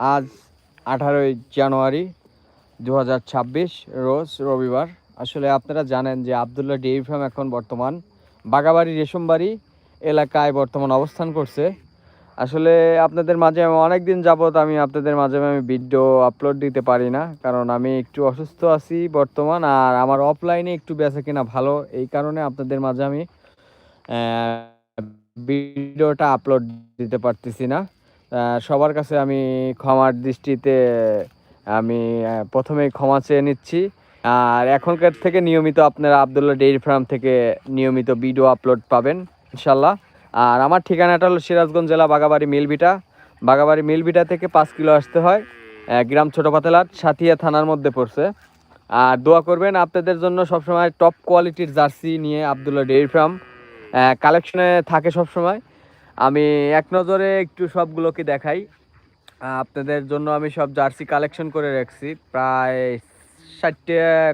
আজ আঠারোই জানুয়ারি দু হাজার ছাব্বিশ, রোজ রবিবার। আসলে আপনারা জানেন যে আবদুল্লাহ ডেইরি ফার্ম এখন বর্তমান বাগাবাড়ি, রেশমবাড়ি এলাকায় বর্তমান অবস্থান করছে। আসলে আপনাদের মাঝে আমি অনেক দিন যাবত আমি আপনাদের মাঝে আমি ভিডিও আপলোড দিতে পারি না, কারণ আমি একটু অসুস্থ আছি বর্তমান, আর আমার অফলাইনে একটু বেচা কিনা ভালো। এই কারণে আপনাদের মাঝে আমি ভিডিওটা আপলোড দিতে পারতেছি না। সবার কাছে আমি ক্ষমার দৃষ্টিতে আমি আহ, প্রথমেই ক্ষমা চেয়ে নিচ্ছি। আর এখনকার থেকে নিয়মিত আপনারা আবদুল্লাহ ডেইরি ফার্ম থেকে নিয়মিত ভিডিও আপলোড পাবেন ইনশাল্লাহ। আর আমার ঠিকানাটা হলো সিরাজগঞ্জ জেলা বাগাবাড়ি মিলবিটা। বাগাবাড়ি মিলবিটা থেকে পাঁচ কিলো আসতে হয়। গ্রাম ছোট পাতেলাট সাথিয়া থানার মধ্যে পড়ছে। আর দোয়া করবেন আপনাদের জন্য সবসময় টপ কোয়ালিটির জার্সি নিয়ে আবদুল্লাহ ডেইরি ফার্ম। কালেকশনে থাকে সবসময়। আমি এক নজরে একটু সবগুলোকে দেখাই। আপনাদের জন্য আমি সব জার্সি কালেকশন করে রাখছি। প্রায় ষাটটা